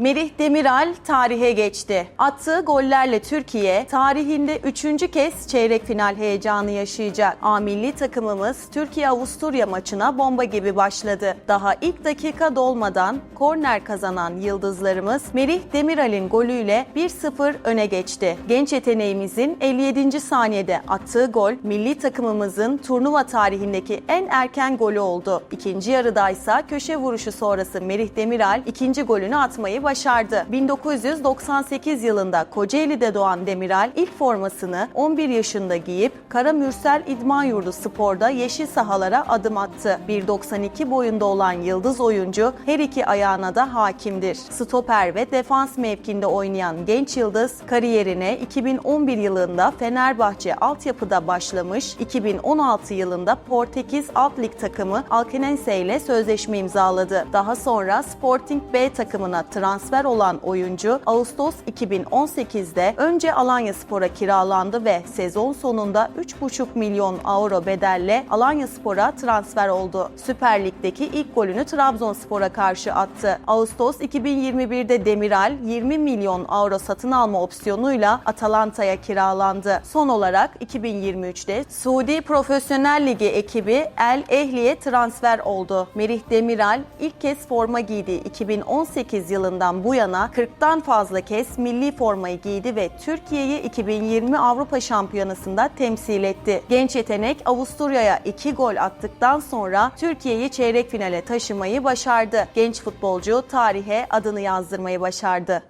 Merih Demiral tarihe geçti. Attığı gollerle Türkiye tarihinde üçüncü kez çeyrek final heyecanı yaşayacak. A milli takımımız Türkiye-Avusturya maçına bomba gibi başladı. Daha ilk dakika dolmadan korner kazanan yıldızlarımız Merih Demiral'in golüyle 1-0 öne geçti. Genç yeteneğimizin 57. saniyede attığı gol milli takımımızın turnuva tarihindeki en erken golü oldu. İkinci yarıda ise köşe vuruşu sonrası Merih Demiral ikinci golünü atmayı başardı. 1998 yılında Kocaeli'de doğan Demiral ilk formasını 11 yaşında giyip Kara Mürsel İdman Yurdu Spor'da yeşil sahalara adım attı. 1.92 boyunda olan yıldız oyuncu her iki ayağına da hakimdir. Stoper ve defans mevkinde oynayan genç yıldız kariyerine 2011 yılında Fenerbahçe altyapıda başlamış, 2016 yılında Portekiz alt lig takımı Alkenense ile sözleşme imzaladı. Daha sonra Sporting B takımına transfer olan oyuncu Ağustos 2018'de önce Alanya Spor'a kiralandı ve sezon sonunda 3,5 milyon avro bedelle Alanya Spor'a transfer oldu. Süper Lig'deki ilk golünü Trabzonspor'a karşı attı. Ağustos 2021'de Demiral 20 milyon avro satın alma opsiyonuyla Atalanta'ya kiralandı. Son olarak 2023'te Suudi Profesyonel Ligi ekibi El Ehli'ye transfer oldu. Merih Demiral ilk kez forma giydi. 2018 yılından bu yana 40'tan fazla kez milli formayı giydi ve Türkiye'yi 2020 Avrupa Şampiyonası'nda temsil etti. Genç yetenek Avusturya'ya 2 gol attıktan sonra Türkiye'yi çeyrek finale taşımayı başardı. Genç futbolcu tarihe adını yazdırmayı başardı.